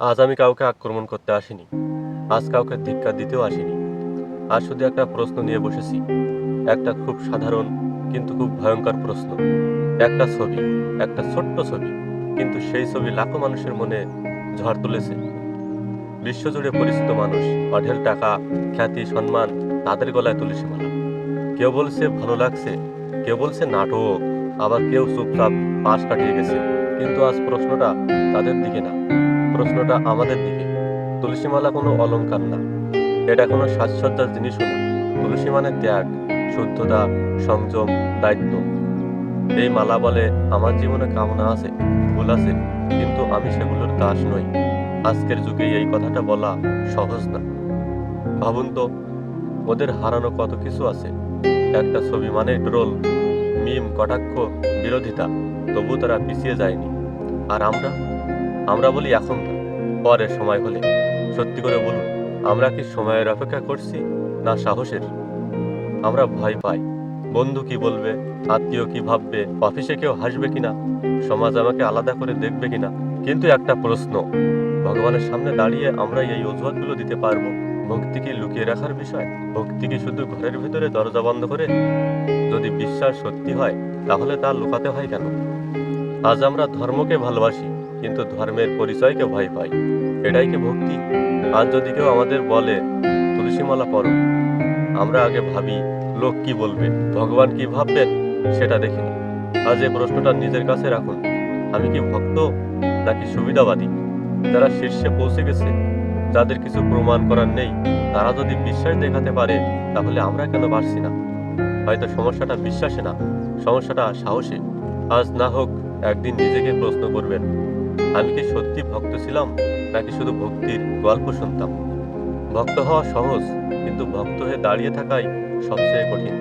আজ আমি কাউকে আক্রমণ করতে আসিনি। আজ কাউকে ধিক্কার দিতেও আসিনি। আজ শুধু একটা প্রশ্ন নিয়ে বসেছি। একটা খুব সাধারণ কিন্তু খুব ভয়ঙ্কর প্রশ্ন। একটা ছবি, একটা ছোট্ট ছবি, কিন্তু সেই ছবি লাখো মানুষের মনে ঝড় তুলেছে। বিশ্বজুড়ে পরিচিত মানুষ, অঢেল টাকা, খ্যাতি, সম্মান, তাদের গলায় তুলেছে মালা। কেউ বলছে, ভালো লাগছে। কেউ বলছে, নাটক। আবার কেউ চুপচাপ পাশ কাটিয়ে গেছে। কিন্তু আজ প্রশ্নটা তাদের দিকে না, প্রশ্নটা আমাদের দিকে। তুলসীমালা কোনো অলংকার না, এটা কোনো সাজসজ্জার জিনিসও না। তুলসী মানে ত্যাগ, শুদ্ধতা, সংযম, দায়িত্ব। এই মালা বলে আমার জীবনে কামনা আছে, ভুল আছে, কিন্তু আমি সেগুলোর দাস নই। আজকের যুগে এই কথাটা বলা সহজ না। ভাবুন তো, ওদের হারানো কত কিছু আছে? একটা ছবি মানে ড্রোল মিম, কটাক্ষ, বিরোধিতা, তবু তারা পিছিয়ে যায়নি। আর আমরা? আমরা বলি এখন পরে সময় হলে। সত্যি করে বলুন, আমরা কি সময়ের অপেক্ষা করছি, না সাহসের? আমরা ভয় পাই। বন্ধু কি বলবে, আত্মীয় কি ভাববে, অফিসে কেউ হাসবে কিনা, সমাজ আমাকে আলাদা করে দেখবে কিনা? কিন্তু একটা প্রশ্ন, ভগবানের সামনে দাঁড়িয়ে আমরা এই অজুহাতগুলো দিতে পারব? ভক্তি কি লুকিয়ে রাখার বিষয় ভক্তি কি শুধু ঘরের ভিতরে দরজা বন্ধ করে যদি বিশ্বাস সত্যি হয়, তাহলে তা লুকাতে হয় কেন? আজ আমরা ধর্মকে ভালোবাসি, কিন্তু ধর্মের পরিচয়কে ভয় পাই। এটাই কি ভক্তি? আজ যদি কেউ আমাদের বলে, তুলসীমালা পড়ো আমরা আগে ভাবি, লোক কি বলবে, ভগবান কি ভাববেন, সেটা দেখি আজ এই প্রশ্নটা নিজের কাছে রাখুন। আমি কি ভক্ত, নাকি সুবিধাবাদী? যারা শীর্ষে পৌঁছে গেছে যাদের কিছু প্রমাণ করার নেই, তারা যদি বিশ্বাস দেখাতে পারে, তাহলে আমরা কেন পারছি না? হয়তো সমস্যাটা বিশ্বাসে না, সমস্যাটা সাহসে। আজ না হোক, একদিন নিজেকে প্রশ্ন করবেন, আমি কি সত্যি ভক্ত ছিলাম, নাকি শুধু ভক্তির গল্প শুনতাম? ভক্ত হওয়া সহজ, কিন্তু ভক্ত হয়ে দাঁড়িয়ে থাকাই সবচেয়ে কঠিন।